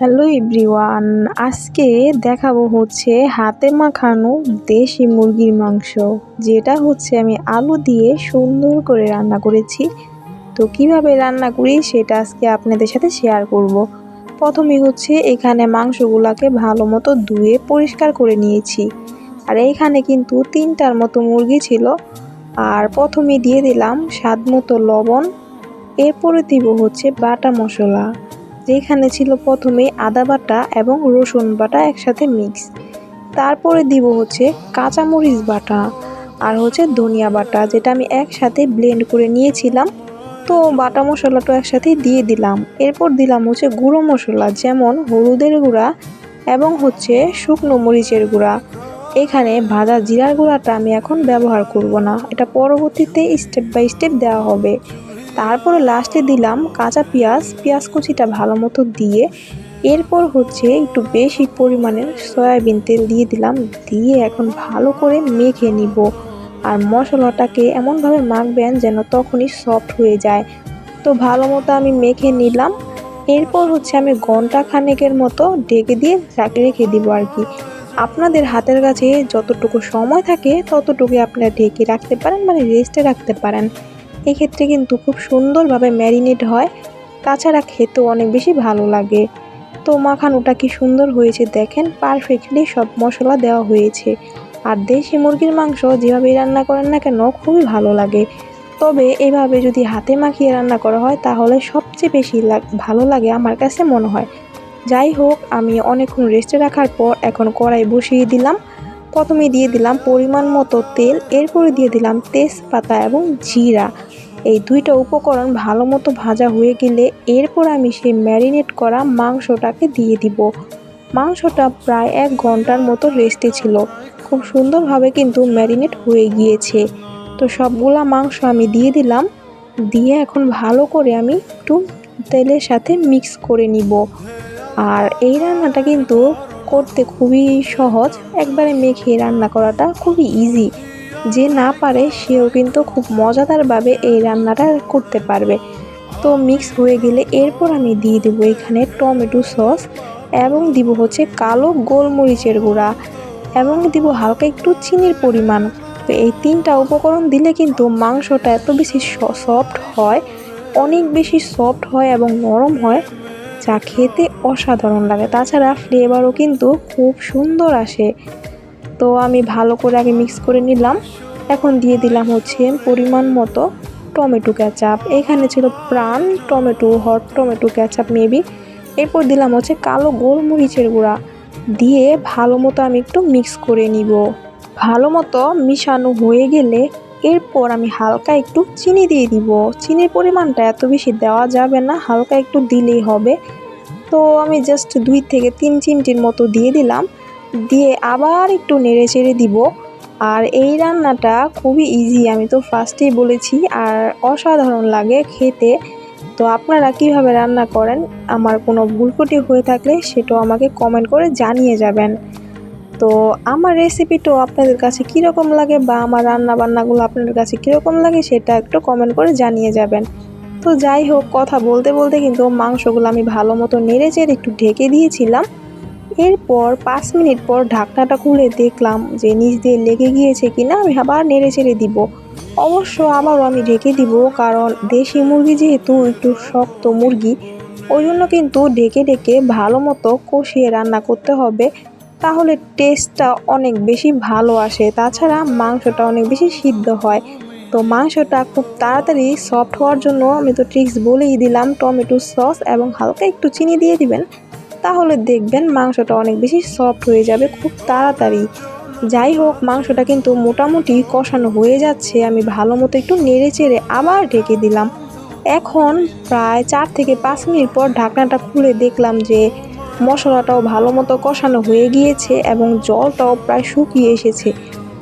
Hello everyone, আজকে দেখাবো হচ্ছে হাতে মাখানো দেশি মুরগির মাংস, যেটা হচ্ছে আমি আলু দিয়ে সুন্দর করে রান্না করেছি। তো কীভাবে রান্না করি সেটা আজকে আপনাদের সাথে শেয়ার করব। প্রথমে হচ্ছে এখানে মাংসগুলোকে ভালো মতো ধুয়ে পরিষ্কার করে নিয়েছি। আর এখানে কিন্তু তিনটার মতো মুরগি ছিল। আর প্রথমে দিয়ে দিলাম স্বাদ মতো লবণ, এরপরে দিব হচ্ছে বাটা মশলা। যেখানে ছিল প্রথমে আদা বাটা এবং রসুন বাটা একসাথে মিক্স তারপরে দিব হচ্ছে কাঁচামরিচ বাটা আর হচ্ছে ধনিয়া বাটা, যেটা আমি একসাথে ব্লেন্ড করে নিয়েছিলাম। তো বাটা মশলাটা একসাথে দিয়ে দিলাম। এরপর দিলাম হচ্ছে গুঁড়ো মশলা, যেমন হলুদের গুঁড়া এবং হচ্ছে শুকনো মরিচের গুঁড়া। এখানে ভাজা জিরার গুঁড়াটা আমি এখন ব্যবহার করব না, এটা পরবর্তীতে স্টেপ বাই স্টেপ দেওয়া হবে। তারপরে লাস্টে দিলাম কাঁচা পেঁয়াজ পেঁয়াজ কুচিটা ভালো মতো দিয়ে। এরপর হচ্ছে একটু বেশি পরিমাণের সয়াবিন তেল দিয়ে দিলাম, দিয়ে এখন ভালো করে মেখে নিব। আর মশলাটাকে এমনভাবে মাখবেন যেন তখনই সফট হয়ে যায়। তো ভালো মতো আমি মেখে নিলাম। এরপর হচ্ছে আমি ঘণ্টা খানেকের মতো ডেকে দিয়ে রেখে দিব আর কি। আপনাদের হাতের কাছে যতটুকু সময় থাকে ততটুকু আপনারা ঢেকে রাখতে পারেন মানে রেস্টে রাখতে পারেন। এক্ষেত্রে কিন্তু খুব সুন্দরভাবে ম্যারিনেট হয়। তাছাড়া খেতেও অনেক বেশি ভালো লাগে। তো মাখানোটা কি সুন্দর হয়েছে দেখেন পারফেক্টলি সব মশলা দেওয়া হয়েছে। আর দেশি মুরগির মাংস যেভাবে রান্না করেন না কেন, খুবই ভালো লাগে। তবে এভাবে যদি হাতে মাখিয়ে রান্না করা হয়, তাহলে সবচেয়ে বেশি ভালো লাগে আমার কাছে মনে হয়। যাই হোক, আমি অনেকক্ষণ রেস্টে রাখার পর এখন কড়াই বসিয়ে দিলাম। প্রথমে দিয়ে দিলাম পরিমাণ মতো তেল, এরপরে দিয়ে দিলাম তেজপাতা এবং জিরা। এই দুইটা উপকরণ ভালো মতো ভাজা হয়ে গেলে এরপর আমি সেই ম্যারিনেট করা মাংসটাকে দিয়ে দিব। মাংসটা প্রায় এক ঘণ্টার মতো রেস্টে ছিল। খুব সুন্দরভাবে কিন্তু ম্যারিনেট হয়ে গিয়েছে। তো সবগুলা মাংস আমি দিয়ে দিলাম। দিয়ে এখন ভালো করে আমি একটু তেলের সাথে মিক্স করে নিব। আর এই রান্নাটা কিন্তু করতে খুবই সহজ। একবারে মেখে রান্না করাটা খুবই ইজি যে না পারে, সেও কিন্তু খুব মজাদারভাবে এই রান্নাটা করতে পারবে। তো মিক্স হয়ে গেলে এরপর আমি দিয়ে দেবো এখানে টমেটো সস এবং দিব হচ্ছে কালো গোলমরিচের গুঁড়া এবং দিব হালকা একটু চিনির পরিমাণ। তো এই তিনটা উপকরণ দিলে কিন্তু মাংসটা এত বেশি সফট হয়, অনেক বেশি সফট হয় এবং নরম হয়। যা খেতে অসাধারণ লাগে। তাছাড়া ফ্লেভারও কিন্তু খুব সুন্দর আসে। তো আমি ভালো করে আগে মিক্স করে নিলাম। এখন দিয়ে দিলাম হচ্ছে পরিমাণ মতো টমেটো ক্যাচাপ এখানে ছিল Pran tomato hot tomato ketchup maybe এরপর দিলাম হচ্ছে কালো গোলমরিচের গুঁড়া। দিয়ে ভালো মতো আমি একটু মিক্স করে নিব। ভালো মতো মিশানো হয়ে গেলে এরপর আমি হালকা একটু চিনি দিয়ে দিব। চিনির পরিমাণটা এত বেশি দেওয়া যাবে না, হালকা একটু দিলেই হবে। তো আমি জাস্ট দুই থেকে তিন চিমটির মতো দিয়ে দিলাম। দিয়ে আবার একটু নেড়ে চেড়ে দিব। আর এই রান্নাটা খুবই ইজি আমি তো ফার্স্টেই বলেছি। আর অসাধারণ লাগে খেতে। তো আপনারা কীভাবে রান্না করেন, আমার কোনো ভুলকুটি হয়ে থাকলে সেটাও আমাকে কমেন্ট করে জানিয়ে যাবেন। তো আমার রেসিপিটাও আপনাদের কাছে কীরকম লাগে বা আমার রান্না বান্নাগুলো আপনাদের কাছে কীরকম লাগে সেটা একটু কমেন্ট করে জানিয়ে যাবেন। তো যাই হোক, কথা বলতে বলতে কিন্তু মাংসগুলো আমি ভালো মতো নেড়ে চেড়ে একটু ঢেকে দিয়েছিলাম। এরপর পাঁচ মিনিট পর ঢাকনাটা খুলে দেখলাম যে নিচ দিয়ে লেগে গিয়েছে কিনা, আমি আবার নেড়ে চেড়ে দিব। অবশ্য আবারও আমি ঢেকে দিব কারণ দেশি মুরগি যেহেতু একটু শক্ত মুরগি, ওই জন্য কিন্তু ঢেকে ঢেকে ভালো মতো কষিয়ে রান্না করতে হবে। তাহলে টেস্টটা অনেক বেশি ভালো আসে। তাছাড়া মাংসটা অনেক বেশি সিদ্ধ হয়। তো মাংসটা খুব তাড়াতাড়ি সফট হওয়ার জন্য আমি তো ট্রিক্স বলেই দিলাম, টমেটো সস এবং হালকা একটু চিনি দিয়ে দিবেন। তাহলে দেখবেন মাংসটা অনেক বেশি সফট হয়ে যাবে খুব তাড়াতাড়ি। যাই হোক, মাংসটা কিন্তু মোটামুটি কষানো হয়ে যাচ্ছে। আমি ভালো মতো একটু নেড়ে চেড়ে আবার ঢেকে দিলাম। এখন প্রায় চার থেকে পাঁচ মিনিট পর ঢাকনাটা খুলে দেখলাম যে মশলাটাও ভালো মতো কষানো হয়ে গিয়েছে এবং জলটাও প্রায় শুকিয়ে এসেছে।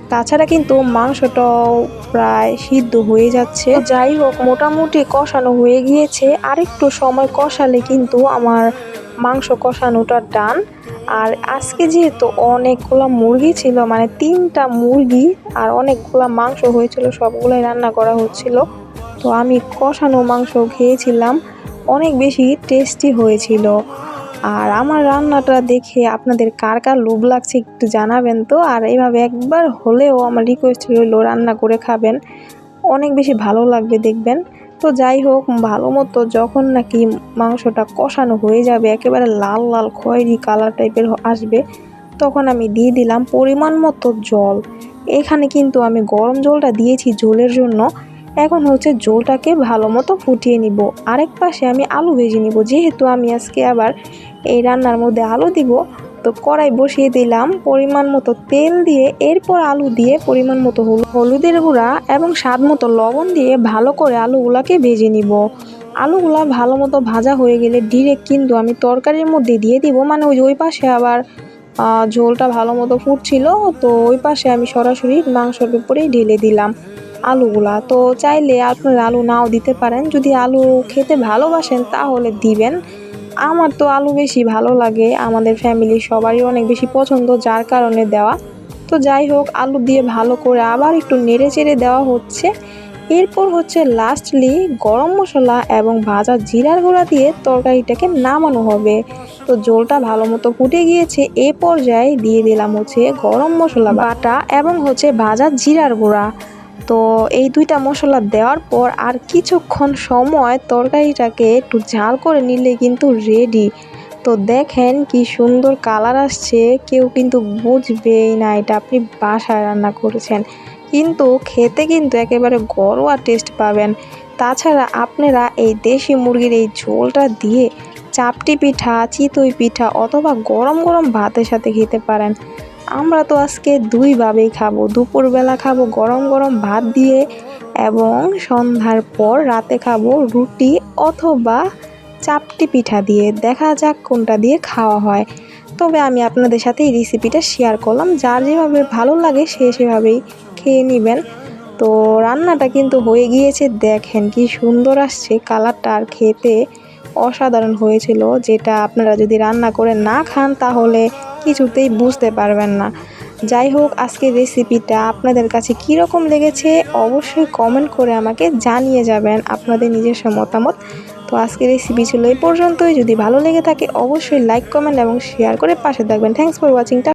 তাছাড়া কিন্তু মাংসটাও প্রায় সিদ্ধ হয়ে যাচ্ছে। যাই হোক, মোটামুটি কষানো হয়ে গিয়েছে। আরেকটু সময় কষালে কিন্তু আমার মাংস কষানোটা ডান। আর আজকে যেহেতু অনেকগুলো মুরগি ছিল মানে তিনটা মুরগি আর অনেকগুলো মাংস হয়েছিল, সবগুলোই রান্না করা হচ্ছিল। তো আমি কষানো মাংস খেয়েছিলাম। অনেক বেশি টেস্টি হয়েছিল। আর আমার রান্নাটা দেখে আপনাদের কার কার লোভ লাগছে একটু জানাবেন তো। আর এইভাবে একবার হলেও আমার রিকোয়েস্ট রইল রান্না করে খাবেন। অনেক বেশি ভালো লাগবে দেখবেন। তো যাই হোক, ভালো মতো যখন নাকি মাংসটা কষানো হয়ে যাবে, একেবারে লাল লাল খয়েরি কালার টাইপের আসবে, তখন আমি দিয়ে দিলাম পরিমাণ মতো জল। এখানে কিন্তু আমি গরম জলটা দিয়েছি ঝোলের জন্য। এখন হচ্ছে ঝোলটাকে ভালো মতো ফুটিয়ে নিব। আরেক পাশে আমি আলু ভেজে নিব। যেহেতু আমি আজকে আবার এই রান্নার মধ্যে আলু দিব, তো কড়াই বসিয়ে দিলাম পরিমাণ মতো তেল দিয়ে, এরপর আলু দিয়ে পরিমাণ মতো হলুদের গুঁড়া এবং স্বাদ মতো লবণ দিয়ে ভালো করে আলুগুলাকে ভেজে নিব। আলুগুলা ভালো মতো ভাজা হয়ে গেলে ডিরেক্ট কিন্তু আমি তরকারির মধ্যে দিয়ে দিব। মানে ওই ওই পাশে আবার ঝোলটা ভালো মতো ফুটছিল, তো ওই পাশে আমি সরাসরি মাংসের উপরেই ঢেলে দিলাম। আলুগুলা, তো চাইলে আপনারা আলু নাও দিতে পারেন। যদি আলু খেতে ভালোবাসেন তাহলে দিবেন। আমার তো আলু বেশি ভালো লাগে, আমাদের ফ্যামিলির সবারই অনেক বেশি পছন্দ যার কারণে দেওয়া। তো যাই হোক, আলু দিয়ে ভালো করে আবার একটু নেড়ে চেড়ে দেওয়া হচ্ছে। এরপর হচ্ছে লাস্টলি গরম মশলা এবং ভাজা জিরার গুঁড়া দিয়ে তরকারিটাকে নামানো হবে। তো জলটা ভালো মতো ফুটে গিয়েছে, এ পর্যায়ে দিয়ে দিলাম হচ্ছে গরম মশলা বাটা এবং হচ্ছে ভাজা জিরার গুঁড়া। তো এই দুইটা মশলা দেওয়ার পর আর কিছুক্ষণ সময় তরকারিটাকে একটু ঝাল করে নিলে কিন্তু রেডি তো দেখেন কি সুন্দর কালার আসছে, কেউ কিন্তু বুঝবেই না এটা আপনি বাসায় রান্না করেছেন। কিন্তু খেতে কিন্তু একেবারে ঘরোয়া টেস্ট পাবেন। তাছাড়া আপনারা এই দেশি মুরগির এই ঝোলটা দিয়ে চাপটি পিঠা, চিতই পিঠা অথবা গরম গরম ভাতের সাথে খেতে পারেন। আমরা তো আজকে দুইভাবেই খাব। দুপুরবেলা খাব গরম গরম ভাত দিয়ে এবং সন্ধ্যার পর রাতে খাব রুটি অথবা চাপটি পিঠা দিয়ে। দেখা যাক কোনটা দিয়ে খাওয়া হয়। তবে আমি আপনাদের সাথে এই রেসিপিটা শেয়ার করলাম। যার যেভাবে ভালো লাগে সে সেভাবেই খেয়ে নেবেন। তো রান্নাটা কিন্তু হয়ে গিয়েছে। দেখেন কি সুন্দর আসছে। কালারটা আর খেতে অসাধারণ হয়েছিল, যেটা আপনারা যদি রান্না করে না খান তাহলে কিছুতেই বুঝতে পারবেন না। যাই হোক, আজকের রেসিপিটা আপনাদের কাছে কীরকম লেগেছে অবশ্যই কমেন্ট করে আমাকে জানিয়ে যাবেন আপনাদের নিজস্ব মতামত। তো আজকের রেসিপি ছিল এই পর্যন্তই। যদি ভালো লেগে থাকে, অবশ্যই লাইক কমেন্ট এবং শেয়ার করে পাশে থাকবেন। Thanks for ওয়াচিংটা